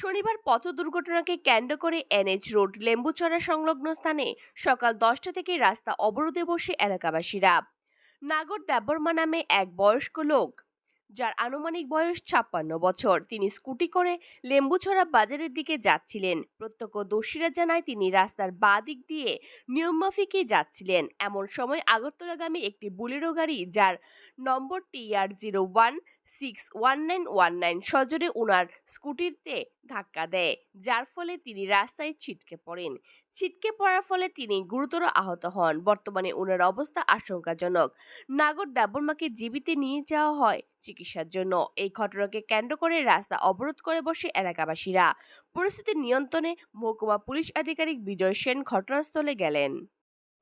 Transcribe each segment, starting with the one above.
শনিবার পথ দুর্ঘটনাকে কেন্দ্র করে এনএইচ রোড, লেম্বুচড়া সংলগ্ন স্থানে সকাল দশটা থেকে রাস্তা অবরোধে বসে এলাকাবাসীরা। নাগর দেববর্মা নামে এক বয়স্ক লোক, যার আনুমানিক বয়স ছাপ্পান্ন বছর। তিনি স্কুটি করে লেম্বুছড়া বাজারের দিকে যাচ্ছিলেন। প্রত্যক্ষদর্শীরা জানায়, তিনি রাস্তার বাঁ দিক দিয়ে নিয়মমাফিকই যাচ্ছিলেন। এমন সময় আগরতলাগামী একটি বুলেরো গাড়ি, যার নম্বর T R zero one six one nine one nine সজোরে ওনার স্কুটিতে ধাক্কা দেয়, যার ফলে তিনি রাস্তায় ছিটকে পড়েন। ছিটকে পড়ার ফলে তিনি গুরুতর আহত হন। বর্তমানে ওনার অবস্থা আশঙ্কাজনক। নাগর ডাবরমাকে জীবিতে নিয়ে যাওয়া হয় চিকিৎসার জন্য। এই ঘটনাকে কেন্দ্র করে রাস্তা অবরোধ করে বসে এলাকাবাসীরা। পরিস্থিতি নিয়ন্ত্রণে মহকুমা পুলিশ আধিকারিক বিজয় সেন ঘটনাস্থলে গেলেন।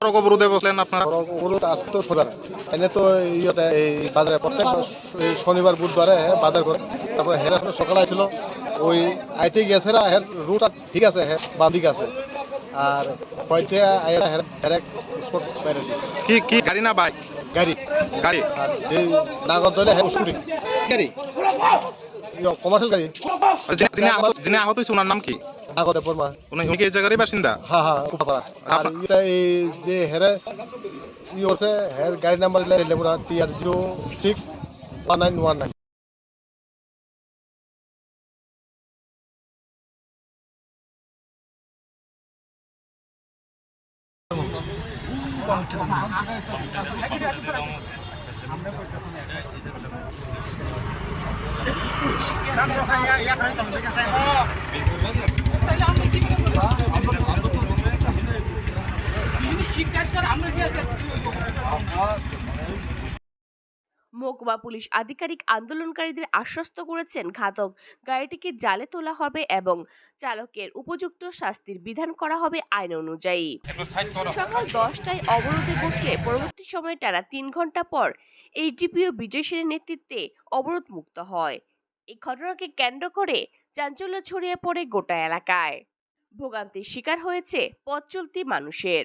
সড়ক অবরোধে বসলেন আপনারা ওগুলো তো আজকে তো শনিবার এনে তো ইয়েতে এই বাজারে প্রত্যেক শনিবার বুধবারে বাজার করে তারপরে হেরা সকালে ছিল ওই আইতে গেছে না হের রুট ঠিক আছে হের বাম দিকে আছে আর হয়তো আইরা হের হেরে স্পট বাইরে কি কি গাড়ি না বাইক গাড়ি গাড়ি আর এই নাগর ধরে হের স্কুটি গাড়ি কমার্শিয়াল গাড়ি যিনি আহত হয়েছে ওনার নাম কি নাগর পরমা উনি উনি কি এই জায়গারই বাসিন্দা হ্যাঁ হ্যাঁ কুপাপাড়া আর এটা এই যে হেরে ই করছে হের গাড়ি number লেবুরা T R zero six one nine one nine. মহকুমা পুলিশ আধিকারিক আন্দোলনকারীদের আশ্বস্ত করেছেন ঘাতক। গাড়িটিকে জালে তোলা হবে এবং চালকের উপযুক্ত শাস্তির বিধান করা হবে আইন অনুযায়ী। সকাল দশটায় অবরোধে বসলে পরবর্তী সময়ে টানা তিন ঘণ্টা পর এইচডিপিও বিজয় সেনের নেতৃত্বে অবরোধ মুক্ত হয়। এই ঘটনাকে কেন্দ্র করে চাঞ্চল্য ছড়িয়ে পড়ে গোটা এলাকায়। ভোগান্তির শিকার হয়েছে পথ চলতি মানুষের।